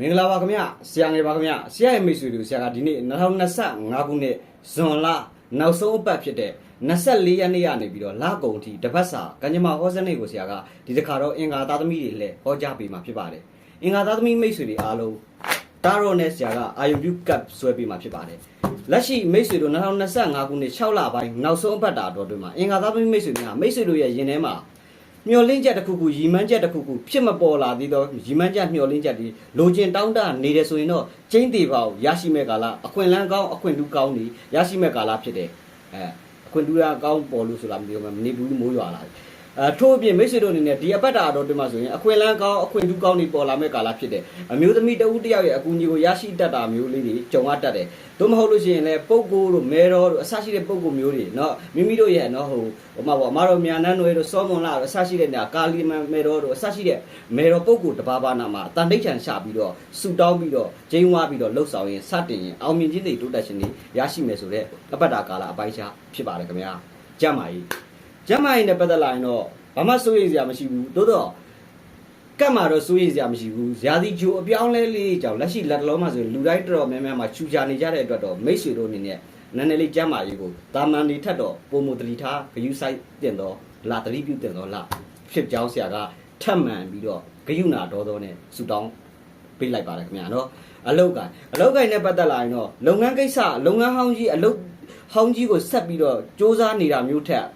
မင်္ဂလာပါခင်ဗျဆရာငယ်ပါခင်ဗျဆရာရဲ့မိတ်ဆွေတို့ဆရာကဒီနေ့2025ခုနှစ်ဇွန်လနောက်ဆုံးအပတ်ဖြစ်တဲ့24ရက်နေ့ကနေပြီးတော့လကုန်အထိတပတ်စာကံကြမ္မာဟောစနစ်ကိုဆရာကဒီတစ်ခါတော့အင်္ဂါသားသမီးတွေလည်းဟောကြားပေးမှာဖြစ်ပါတယ်အင်္ဂါသားသမီးမိတ်ဆွေတွေအားလုံးတာရောနဲ့ဆရာကအာယုပြုကပ်ဆွဲပေးမှာဖြစ်ပါတယ်လက်ရှိမိတ်ဆွေတို့2025ခုနှစ်6လပိုင်းနောက်ဆုံးအပတ်တာတော်တွင်မှာအင်္ဂါသားသမီးမိတ်ဆွေများမိတ်ဆွေတို့ရဲ့ရင်ထဲမှာ မျောလင်းချက်တစ်ခုခုရီမန်းချက်တစ်ခုခုဖြစ်မပေါ်လာသေးတော့ရီမန်းချက်မျောလင်းချက်ဒီလိုချင်တောင်းတနေတယ်ဆိုရင်တော့ကျင်းသေးပါကိုရရှိမဲ့ကာလအခွင့်အလန်းကောင်းအခွင့်တူးကောင်းနေရရှိမဲ့ကာလဖြစ်တယ်အဲအခွင့်တူးရကောင်းပေါ်လို့ဆိုတာမပြောမှမနေဘူးမိုးရွာလာတယ် အဲထို့အပြင်မိတ်ဆွေတို့အနေနဲ့ဒီအပတ်တာတော်တင်မှာဆိုရင်အခွင့်အလန်းကောင်းအခွင့်တူးကောင်းနေပေါ်လာမဲ့ကာလဖြစ်တယ်အမျိုးသမီးတဦးတစ်ယောက်ရဲ့အကူအညီကိုရရှိတတ်တာမျိုးလေးတွေကြုံရတတ်တယ်သို့မဟုတ်လို့ရှိရင်လည်းပုံကိုယ်တို့မဲတော်တို့အဆရှိတဲ့ပုံကိုယ်မျိုးတွေเนาะမိမိတို့ရဲ့เนาะဟိုဟိုမှာပေါ့အမတို့မြန်နန်းတွေတို့စောမွန်လာတို့အဆရှိတဲ့ညာကာလီမန်မဲတော်တို့အဆရှိတဲ့မဲတော်ပုံကိုယ်တစ်ပါးပါးနာမှာတန်တိတ်ချန်ရှာပြီးတော့ဆူတောင်းပြီးတော့ဂျိမ်းဝါပြီးတော့လှုပ်ဆောင်ရင်စတင်ရင်အောင်မြင်ခြင်းတွေတိုးတက်ခြင်းတွေရရှိမယ်ဆိုတော့အပတ်တာကာလအပိုင်းခြားဖြစ်ပါတယ်ခင်ဗျာကြမ်းပါကြီး ကြမ်းပါကြီးနဲ့ပတ်သက်လာရင်တော့ဘာမှစိုးရိမ်စရာမရှိဘူးတိုးတော့ကတ်မှာတော့စိုးရိမ်စရာမရှိဘူးဇာတိဂျိုအပြောင်းလဲလေးကြောင့်လက်ရှိလက်တလုံးမှာဆိုရင်လူတိုင်းတော်တော်များများမှာချူချာနေကြတဲ့အတွက်တော့မိတ်ဆွေတို့အနေနဲ့နည်းနည်းလေးကြမ်းမာရေးကိုတာမန်နေထက်တော့ပုံမတတိထားဂယုဆိုင်တင်တော့လာတတိပြုတင်တော့လာဖြစ်ကြောင်းဆရာကထပ်မှန်ပြီးတော့ဂယုနာတော်တော်နဲ့ဆူတောင်းပေးလိုက်ပါတယ်ခင်ဗျာနော်အလုတ်ကအလုတ်ကိုင်းနဲ့ပတ်သက်လာရင်တော့လုပ်ငန်းကိစ္စလုပ်ငန်းဟောင်းကြီးအလုတ်ဟောင်းကြီးကိုဆက်ပြီးတော့စ조사နေတာမျိုးထက်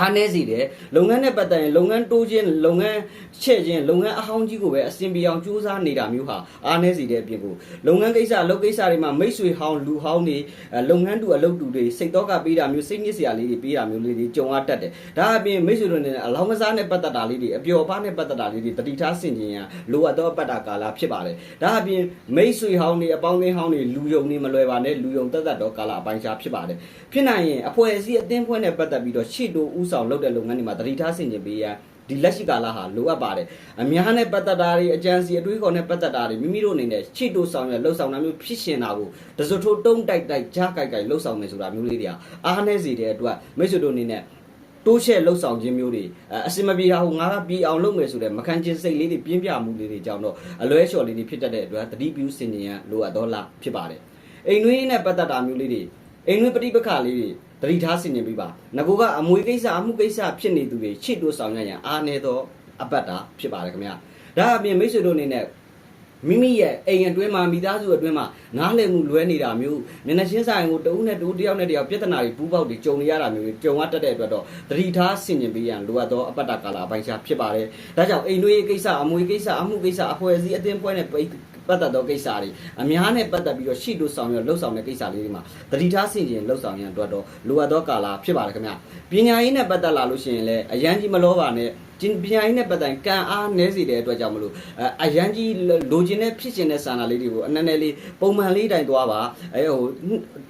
အားနည်းစီတယ်လုပ်ငန်းနဲ့ပတ်သက်ရင်လုပ်ငန်းတိုးခြင်းလုပ်ငန်းချဲ့ခြင်းလုပ်ငန်းအဟောင်းကြီးကိုပဲအဆင်ပြေအောင်ကြိုးစားနေတာမျိုးဟာအားနည်းစီတဲ့အပြင်ကိုလုပ်ငန်းကိစ္စလုပ်ကိစ္စတွေမှာမိတ်ဆွေဟောင်းလူဟောင်းတွေအဲလုပ်ငန်းတူအလုပ်တူတွေစိတ်တော့ကပေးတာမျိုးစိတ်ညစ်စရာလေးတွေပေးတာမျိုးလေးတွေကြုံရတတ်တယ်ဒါအပြင်မိတ်ဆွေတို့နဲ့အလောင်းကစားနဲ့ပတ်သက်တာလေးတွေအပျော်အပါးနဲ့ပတ်သက်တာလေးတွေတတိထားဆင်ခြင်ရန်လိုအပ်သောအပတ်တာကာလဖြစ်ပါတယ်ဒါအပြင်မိတ်ဆွေဟောင်းတွေအပေါင်းအသင်းဟောင်းတွေလူယုံတွေမလွယ်ပါနဲ့လူယုံတက်တက်တော့ကာလအပိုင်းခြားဖြစ်ပါတယ်ဖြစ်နိုင်ရင်အဖွဲ့အစည်းအသင်းဖွဲ့နဲ့ပတ်သက်ပြီးတော့ရှေ့တိုးဥဆောင်လုပ်တဲ့လုပ်ငန်းတွေမှာတတိထားဆင်ခြင်ပေးရန်ဒီလက်ရှိကာလဟာလိုအပ်ပါတယ်အများနဲ့ပတ်သက်တာတွေအကြံစီအတွေးခေါ်နဲ့ပတ်သက်တာတွေမိမိတို့အနေနဲ့ချစ်တိုးဆောင်ရလှုပ်ဆောင်တာမျိုးဖြစ်ရှင်တာကိုတစွတ်ထိုးတုံးတိုက်တိုက်ကြားကြိုက်ကြိုက်လှုပ်ဆောင်မယ်ဆိုတာမျိုးလေးတွေကအားနည်းစေတဲ့အတွက်မိတ်ဆွေတို့အနေနဲ့တိုးချဲ့လှုပ်ဆောင်ခြင်းမျိုးတွေအဲအစင်မပြေတာဟိုငါကပြေအောင်လုပ်မယ်ဆိုတဲ့မခံချင်းစိတ်လေးတွေပြင်းပြမှုလေးတွေကြောင့်တော့အလွဲလျှော်လေးတွေဖြစ်တတ်တဲ့အတွက်တတိပြုစင်ကြင်ရန်လိုအပ်တော့လားဖြစ်ပါတယ်အိမ်နှွေးနဲ့ပတ်သက်တာမျိုးလေးတွေအိမ်နှွေးပဋိပက္ခလေးတွေ တတိထားဆင်နေပြီပါငကိုကအမွေကိစ္စအမှုကိစ္စဖြစ်နေသူတွေချစ်တိုးဆောင်ရရန်အားနေသောအပတ်တာဖြစ်ပါတယ်ခင်ဗျာဒါအပြင်မိတ်ဆွေတို့အနေနဲ့မိမိရဲ့အိမ်အတွင်းမှာမိသားစုအတွင်းမှာနားလည်မှုလွဲနေတာမျိုးမျက်နှာချင်းဆိုင်ကိုတဦးနဲ့တဦးတယောက်နဲ့တယောက်ပြဿနာတွေပူးပေါက်တွေကြုံနေရတာမျိုးတွေကြုံရတတ်တဲ့အတွက်တော့တတိထားဆင်ကျင်ပေးရန်လိုအပ်သောအပတ်တာကာလအပိုင်းခြားဖြစ်ပါတယ်ဒါကြောင့်အိမ်တွေကိစ္စအမွေကိစ္စအမှုကိစ္စအဖွဲ့အစည်းအသင်းပွဲနဲ့ ပိတ်ပတ်သက်သောကိစ္စတွေအများနဲ့ပတ်သက်ပြီးတော့ရှေ့တို့ဆောင်ရလှုပ်ဆောင်တဲ့ကိစ္စလေးတွေမှာတတိထားဆင်ကျင်လှုပ်ဆောင်ရန်အတွက်တော့လိုအပ်သောကာလဖြစ်ပါတယ်ခင်ဗျပညာရေးနဲ့ပတ်သက်လာလို့ရှိရင်လည်းအရန်ကြီးမလောပါနဲ့ကျင်ပညာရေးနဲ့ပတ်သက်ရင်ကံအားနည်းစေတဲ့အတွက်ကြောင့်မလို့အဲအရန်ကြီးလိုချင်တဲ့ဖြစ်ချင်တဲ့ဆန္ဒလေးတွေကိုအနည်းနည်းလေးပုံမှန်လေးတိုင်သွားပါအဲဟို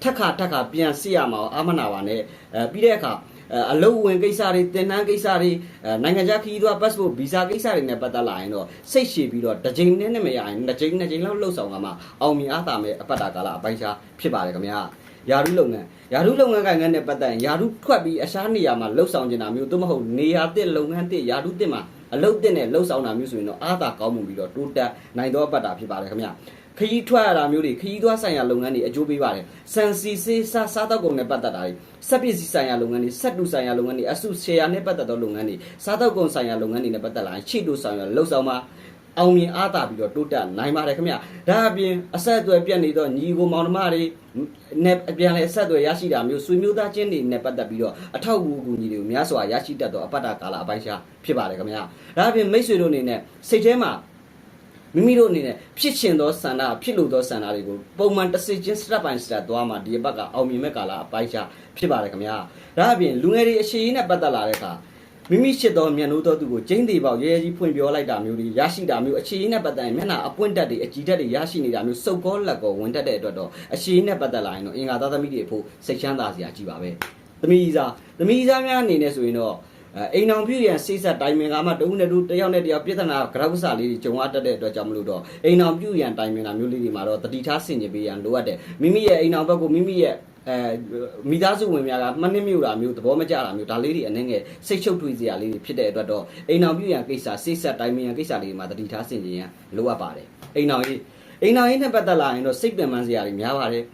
ထက်ခါထက်ခါပြန်စစ်ရမှာအာမနာပါနဲ့အဲပြီးတဲ့အခါ အဲအလုပ်ဝင်ကိစ္စတွေတင်နန်းကိစ္စတွေအဲနိုင်ငံခြားခရီးသွား passport visa ကိစ္စတွေနဲ့ပတ်သက်လာရင်တော့စိတ်ရှည်ပြီးတော့တစ်ချိန်နဲ့နဲ့မရရင်တစ်ချိန်နှစ်ချိန်လောက်လှုပ်ဆောင်ကမှအောင်မြင်အားသာမဲ့အပတ်တာကာလအပိုင်းခြားဖြစ်ပါတယ်ခင်ဗျာယာရုလုပ်ငန်းယာရုလုပ်ငန်းကိုင်ငန်းနဲ့ပတ်သက်ရင်ယာရုထွက်ပြီးအရှားနေရာမှာလှုပ်ဆောင်နေတာမျိုးသို့မဟုတ်နေရာတစ်လုပ်ငန်းတစ်ယာရုတစ်မှာအလုပ်တစ်နဲ့လှုပ်ဆောင်တာမျိုးဆိုရင်တော့အားသာကောင်းမှုပြီးတော့တိုးတက်နိုင်သောအပတ်တာဖြစ်ပါတယ်ခင်ဗျာ ခရီးထွက်ရတာမျိုးတွေခရီးသွားဆိုင်ရာလုပ်ငန်းတွေအကျိုးပေးပါတယ်။စံစီစေးစားစားတော့ကုန်နဲ့ပတ်သက်တာတွေစက်ပစ္စည်းဆိုင်ရာလုပ်ငန်းတွေစက်တူဆိုင်ရာလုပ်ငန်းတွေအစုရှယ်ယာနဲ့ပတ်သက်သောလုပ်ငန်းတွေစားတော့ကုန်ဆိုင်ရာလုပ်ငန်းတွေနဲ့ပတ်သက်လာရင်ချစ်တူဆိုင်ရာလှုပ်ဆောင်မှာအောင်မြင်အားသာပြီးတော့တိုးတက်နိုင်ပါတယ်ခင်ဗျ။ဒါအပြင်အဆက်အသွယ်ပြတ်နေတော့ညီကိုမောင်နှမတွေနဲ့အပြန်လဲအဆက်အသွယ်ရရှိတာမျိုးဆွေမျိုးသားချင်းတွေနဲ့ပတ်သက်ပြီးတော့အထောက်အကူအကူညီတွေကိုများစွာရရှိတတ်သောအပတ္တကာလအပိုင်းခြားဖြစ်ပါတယ်ခင်ဗျ။ဒါအပြင်မိတ်ဆွေတို့အနေနဲ့စိတ်ထဲမှာ မိမိတို့အနေနဲ့ဖြစ်ချင်သောဆန္ဒဖြစ်လို့သောဆန္ဒတွေကိုပုံမှန်တစ်စိချင်း step by step သွားမှဒီဘက်ကအောင်မြင်မဲ့ကာလအပိုင်းခြားဖြစ်ပါတယ်ခင်ဗျာဒါအပြင်လူငယ်တွေအရှိန်နဲ့ပတ်သက်လာတဲ့အခါမိမိရှိသောမျက်နှာသောသူကိုကျင်းသေးပေါက်ရဲရဲကြီးဖွင့်ပြောလိုက်တာမျိုးတွေရရှိတာမျိုးအခြေအနေနဲ့ပတ်သက်ရင်မျက်နှာအပွင့်တက်တွေအကြည်တက်တွေရရှိနေတာမျိုးစုပ်ကောလက်ကောဝင်တက်တဲ့အတွက်တော့အခြေအနေနဲ့ပတ်သက်လာရင်တော့အင်္ဂါသားသမီးတွေအဖို့စိတ်ချမ်းသာစရာကြီးပါပဲသမီးစားသမီးစားများအနေနဲ့ဆိုရင်တော့ အဲအိမ်အောင်ပြည့်ရန်စိတ်ဆက်တိုင်ပင်ကမှတဦးနဲ့တူတယောက်နဲ့တယောက်ပြဿနာကရောက်စာလေးတွေကြုံရတတ်တဲ့အတွက်ကြောင့်မလို့တော့အိမ်အောင်ပြည့်ရန်တိုင်ပင်တာမျိုးလေးတွေမှာတော့တတိထားဆင်ခြင်ပေးရန်လိုအပ်တယ်မိမိရဲ့အိမ်အောင်ဘက်ကိုမိမိရဲ့အဲမိသားစုဝင်များကမှနှစ်မြို့တာမျိုးသဘောမကျတာမျိုးဒါလေးတွေအနေငယ်စိတ်ချုပ်ထွေးစရာလေးတွေဖြစ်တဲ့အတွက်တော့အိမ်အောင်ပြုရန်ကိစ္စစိတ်ဆက်တိုင်းမရန်ကိစ္စလေးတွေမှာတတိထားဆင်ခြင်ရန်လိုအပ်ပါတယ်အိမ်အောင်ရေးအိမ်အောင်ရေးနဲ့ပတ်သက်လာရင်တော့စိတ်ပင်ပန်းစရာတွေများပါတယ်တဲ့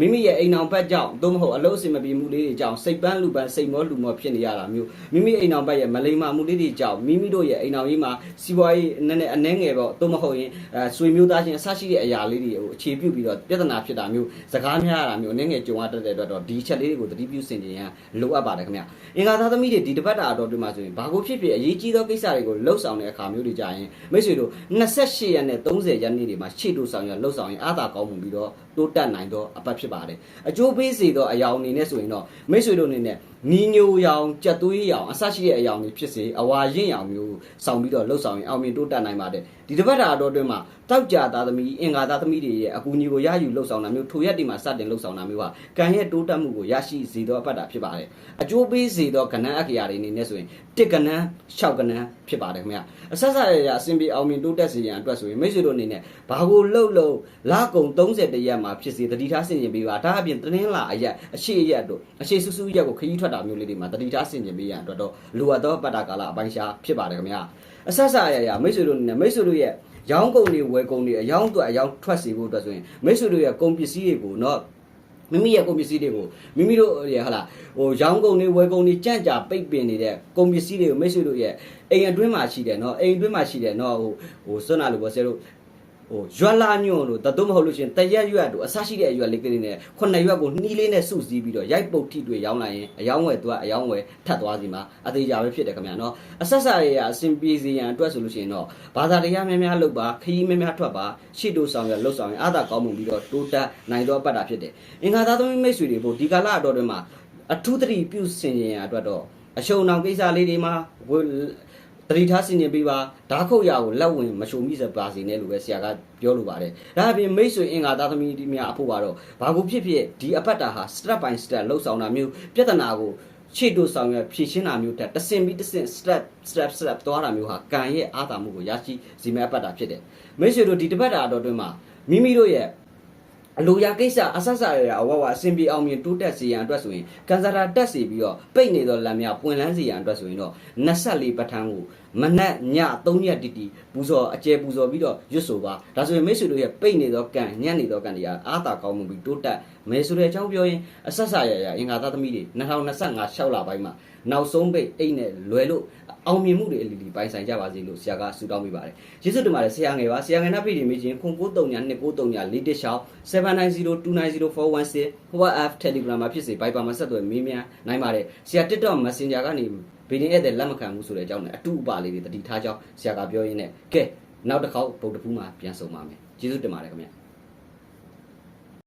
မိမိရဲ့အိမ်အောင်ဘက်ကြောင့်သို့မဟုတ်အလုပ်အဆင်မပြေမှုလေးတွေကြောင့်စိတ်ပန်းလူပန်းစိတ်မောလူမောဖြစ်နေရတာမျိုးမိမိအိမ်အောင်ဘက်ရဲ့မလိမ္မာမှုလေးတွေကြောင့်မိမိတို့ရဲ့အိမ်အောင်ရေးမှာစီးပွားရေးနည်းနည်းအနှဲငယ်ပေါ့သို့မဟုတ်ရင်အဲဆွေမျိုးသားချင်းအဆရှိတဲ့အရာလေးတွေကိုအခြေပြုပြီးတော့ပြဿနာဖြစ်တာမျိုးစကားများရတာမျိုးအနှဲငယ်ကြုံရတတ်တဲ့အတွက်တော့ဒီချက်လေးတွေကိုသတိပြုဆင်ခြင်ရန်လိုအပ်ပါတယ်ခင်ဗျအင်္ဂါသားသမီးတွေဒီတစ်ပတ်တာအတော်တွင်မှာဆိုရင်ဘာကိုဖြစ်ဖြစ်အရေးကြီးသောကိစ္စတွေကိုလှုပ်ဆောင်တဲ့အခါမျိုးတွေကြရင်မိတ်ဆွေတို့28ရက်နဲ့30ရက်နေ့တွေမှာရှေ့တို့ဆောင်ရလှုပ်ဆောင်ရင်အားသာကောင်းမှုပြီးတော့တိုးတက်နိုင်သောအပတ်ဖြစ်ပါတယ်အကျိုးပေးစေသောအယောင်အနေနဲ့ဆိုရင်တော့မိတ်ဆွေတို့အနေနဲ့နီညိုရောင်ကြက်သွေးရောင်အဆရှိတဲ့အယောင်တွေဖြစ်စေအဝါရင်ရောင်မျိုးဆောင်ပြီးတော့လှုပ်ဆောင်ရင်အောင်မြင်တိုးတက်နိုင်ပါတယ်ဒီတစ်ပတ်တာအတော်တွင်မှာတောက်ကြသားသမီးအင်္ဂါသားသမီးတွေရဲ့အကူအညီကိုရယူလှုပ်ဆောင်တာမျိုးထိုရက်ဒီမှာစတင်လှုပ်ဆောင်တာမျိုးဟာကံရဲ့တိုးတက်မှုကိုရရှိစေသောအပတ်တာဖြစ်ပါတယ်အကျိုးပေးစေသောကဏ္ဍအခရာတွေအနေနဲ့ဆိုရင်တစ်ကဏ္ဍ၆ကဏ္ဍဖြစ်ပါတယ်ခင်ဗျအဆက်ဆက်ရရအစဉ်ပြေအောင်မြင်တိုးတက်စေရန်အတွက်ဆိုရင်မိတ်ဆွေတို့အနေနဲ့ဘာကိုလှုပ်လှုပ်လာကုံ30တရက်မှာဖြစ်စေတတိထားဆင်ကျင်ပေးပါဒါအပြင်တင်းလာအရက်အရှိရက်တို့အရှိဆူဆူရက်ကိုခရီးထွက်တာမျိုးလေးတွေမှာတတိထားဆင်ကျင်ပေးရန်အတွက်တော့လိုအပ်သောပတ်တာကာလအပိုင်းရှားဖြစ်ပါတယ်ခင်ဗျာအဆက်ဆက်အရာရာမိတ်ဆွေတို့နဲ့မိတ်ဆွေတို့ရဲ့ရောင်းကုန်တွေဝယ်ကုန်တွေအယောင်းအတွက်အယောင်းထွက်စီဖို့အတွက်ဆိုရင်မိတ်ဆွေတို့ရဲ့ကုန်ပစ္စည်းတွေကိုတော့မိမိရဲ့ကုန်ပစ္စည်းတွေကိုမိမိတို့ရဟလာဟိုရောင်းကုန်တွေဝယ်ကုန်တွေကြန့်ကြာပိတ်ပင်နေတဲ့ကုန်ပစ္စည်းတွေကိုမိတ်ဆွေတို့ရဲ့အိမ်အတွင်းမှာရှိတယ်နော်အိမ်အတွင်းမှာရှိတယ်နော်ဟိုဟိုစွန့်လာလို့ပြောဆဲလို့ ဟိုရွက်လာညွန့်လို့တတို့မဟုတ်လို့ရှင်တရက်ရွက်တို့အဆရှိတဲ့အရွက်လေးကလေးနဲ့ခုနှစ်ရွက်ကိုနှီးလေးနဲ့စုစည်းပြီးတော့ရိုက်ပုတ်ထိတွေ့ရောင်းလိုက်ရင်အယောင်းဝယ်သူကအယောင်းဝယ်ထပ်သွားစီမှာအသေးကြပဲဖြစ်တယ်ခင်ဗျာနော်အဆက်ဆက်တွေကအစင်ပြေစီရန်အတွက်ဆိုလို့ရှင်တော့ဘာသာတရားများများလုပ်ပါခရီးများများထွက်ပါရှေ့တို့ဆောင်ရလှုပ်ဆောင်ရအာသာကောင်းမှုပြီးတော့တိုးတက်နိုင်တော့ပတ်တာဖြစ်တယ်အင်္ဂါသားသမီးမိတ်ဆွေတွေပို့ဒီကာလအတော်တွေမှာအထူးသတိပြုစင်ရင်အတွက်တော့အရှုံအောင်ကိစ္စလေးတွေမှာ ဝယ်တတိထားဆင်ញင်ပေးပါဓာခုတ်ရကိုလက်ဝင်မရှုံမိစပါစီနဲ့လို့ပဲဆရာကပြောလိုပါတယ်ဒါအပြင်မိတ်ဆွေအင်္ဂါသားသမီးများအဖို့ကတော့ဘာကိုဖြစ်ဖြစ်ဒီအပတ်တာဟာ step by step လှုပ်ဆောင်တာမျိုးပြဿနာကိုခြေတို့ဆောင်ရဖြည့်ရှင်းတာမျိုးတက်တဆင်ပြီးတဆင် step step step သွားတာမျိုးဟာကံရဲ့အားသာမှုကိုရရှိစီမဲ့အပတ်တာဖြစ်တယ်မိတ်ဆွေတို့ဒီတစ်ပတ်တာအတော်တွင်မှာမိမိတို့ရဲ့ အလိုရာကိစ္စအဆက်ဆက်ရအဝဝအစဉ်ပြေအောင်မြင်တိုးတက်စေရန်အတွက်ဆိုရင်ကန်စရာတက်စီပြီးတော့ပိတ်နေသောလမ်းများပွင့်လန်းစေရန်အတွက်ဆိုရင်တော့24ပဋ္ဌာန်းကိုမနက်ည3ရက်တိတိပူဇော်အကျယ်ပူဇော်ပြီးတော့ရွတ်ဆိုပါဒါဆိုရင်မိတ်ဆွေတို့ရဲ့ပိတ်နေသောကံညံ့နေသောကံတွေကအားသာကောင်းမှုပြီးတိုးတက်မယ်ဆိုတဲ့အကြောင်းပြောရင်အဆက်ဆက်ရရအင်္ဂါသားသမီးတွေ2025 6လပိုင်းမှာနောက်ဆုံးပိတ်အိတ်နဲ့လွယ်လို့အောင်မြင်မှုတွေအလီလီပိုင်ဆိုင်ကြပါစေလို့ဆရာကဆုတောင်းပေးပါတယ်ကျေးဇူးတင်ပါတယ်ဆရာငယ်ပါဆရာငယ်နှပ်ပြည်နေမိချင်းခု939 239 4တစ်ရှောင်း7902902116 WhatsApp Telegram မှာဖြစ်စေ Viber မှာဆက်သွယ်မေးမြန်းနိုင်ပါတယ်ဆရာ TikTok Messenger ကနေ ဗီဒီယိုဧည့်သည်လက်မခံဘူးဆိုတဲ့အကြောင်းနဲ့အတူအပါလေးတွေတတိထားကြောင်းဆရာကပြောရင်းနဲ့ကဲနောက်တစ်ခေါက်ဗုဒ္ဓဖူးမှာပြန်ဆုံပါမယ်ကျေးဇူးတင်ပါတယ်ခင်ဗျ